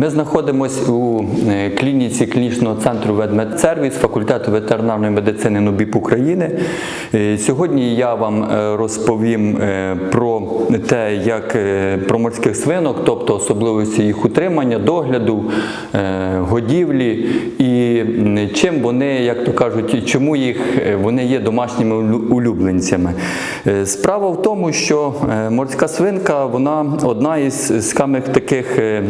Ми знаходимося у е, клініці клінічного центру «Ведмедсервіс» факультету ветеринарної медицини НУБІП України. Е, Сьогодні я вам е, розповім про те, як про морських свинок, тобто особливості їх утримання, догляду, годівлі і чим вони, як то кажуть, чому їх вони є домашніми улюбленцями. Справа в тому, що морська свинка вона одна із самих таких е,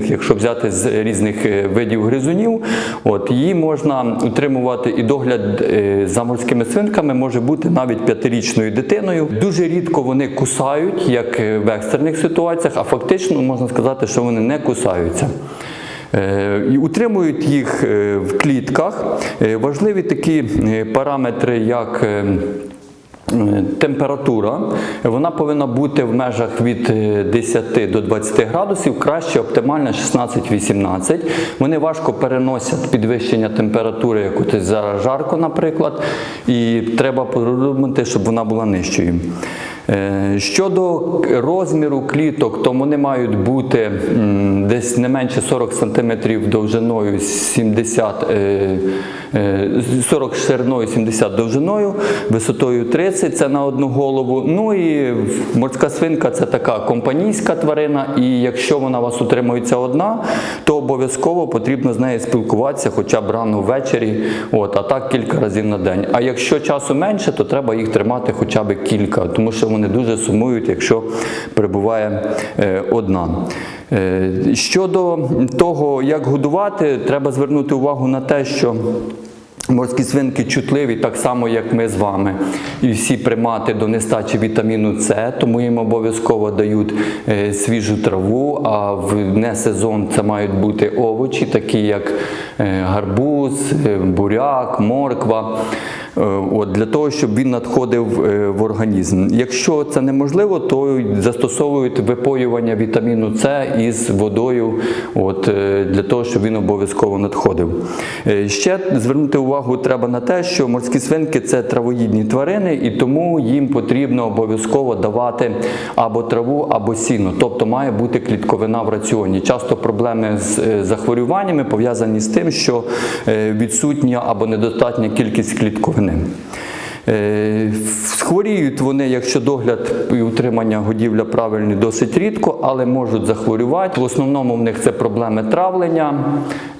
неагресивних, якщо взяти з різних е, видів гризунів. От її можна утримувати і догляд е, за морськими свинками може бути навіть п'ятирічною дитиною. Дуже рідко вони кусають, як е, в екстрених ситуаціях, а фактично можна сказати, що вони не кусаються. І утримують їх в клітках. Важливі такі параметри, як Температура вона повинна бути в межах від е, 10 до 20 градусів, краще оптимально 16-18. Вони важко переносять підвищення температури, як от зараз жарко, наприклад, і треба подумати, щоб вона була нижчою. Е, Щодо розміру кліток, то вони мають бути десь не менше 40 см довжиною, 70, е, е, 40 шириною, 70 довжиною, висотою 30 це на одну голову. Ну і морська свинка це така компанійська тварина, і якщо вона у вас утримується одна, то обов'язково потрібно з нею спілкуватися хоча б рано ввечері, от, а так кілька разів на день. А якщо часу менше, то треба їх тримати хоча б кілька, тому що вони дуже сумують, якщо перебуває е, одна. Е, Щодо того, як годувати, треба звернути увагу на те, що Морські свинки чутливі, так само як ми з вами, і всі примати до нестачі вітаміну С, тому їм обов'язково дають е, свіжу траву. А в несезон це мають бути овочі, такі як гарбуз, буряк, морква. Е, От, для того, щоб він надходив е, в організм. Якщо це неможливо, то застосовують випоювання вітаміну С із водою, от, е, для того, щоб він обов'язково надходив. Ще звернути увагу треба на те, що морські свинки це травоїдні тварини, і тому їм потрібно обов'язково давати або траву, або сіно, тобто має бути клітковина в раціоні. Часто проблеми з захворюваннями пов'язані з тим, що відсутня або недостатня кількість клітковини. Е, Хворіють вони, якщо догляд і утримання годівля правильні, досить рідко, але можуть захворювати. В основному в них це проблеми травлення,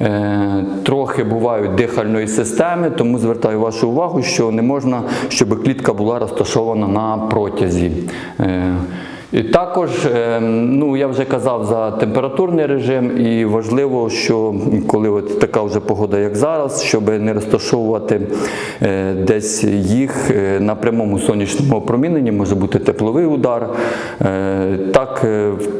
е, трохи бувають дихальної системи, тому звертаю вашу увагу, що не можна, щоб клітка була розташована на протязі. І також, е, ну я вже казав за температурний режим, і важливо, що коли от така вже погода, як зараз, щоб не розташовувати е, десь їх е, на прямому сонячному опроміненні, може бути тепловий удар. Е, Так,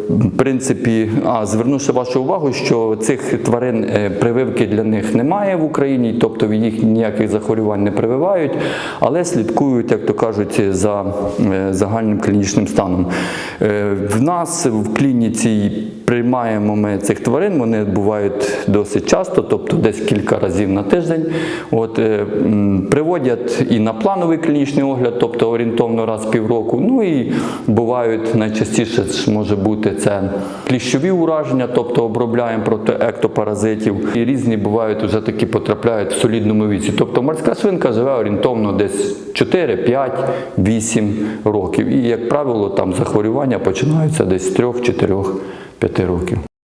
в принципі, а звернувши вашу увагу, що цих тварин прививки для них немає в Україні, тобто їх ніяких захворювань не прививають, але слідкують, як то кажуть, за загальним клінічним станом. Е, В нас в клініці приймаємо ми цих тварин, вони бувають досить часто, тобто десь кілька разів на тиждень. От, е, приводять і на плановий клінічний огляд, тобто орієнтовно раз в півроку. Ну і бувають найчастіше може бути це кліщові ураження, тобто обробляємо проти ектопаразитів. І різні бувають вже такі потрапляють в солідному віці. Тобто морська свинка живе орієнтовно десь 4, 5, 8 років. І, як правило, там захворювання починаються десь з 3, 4, 5 років.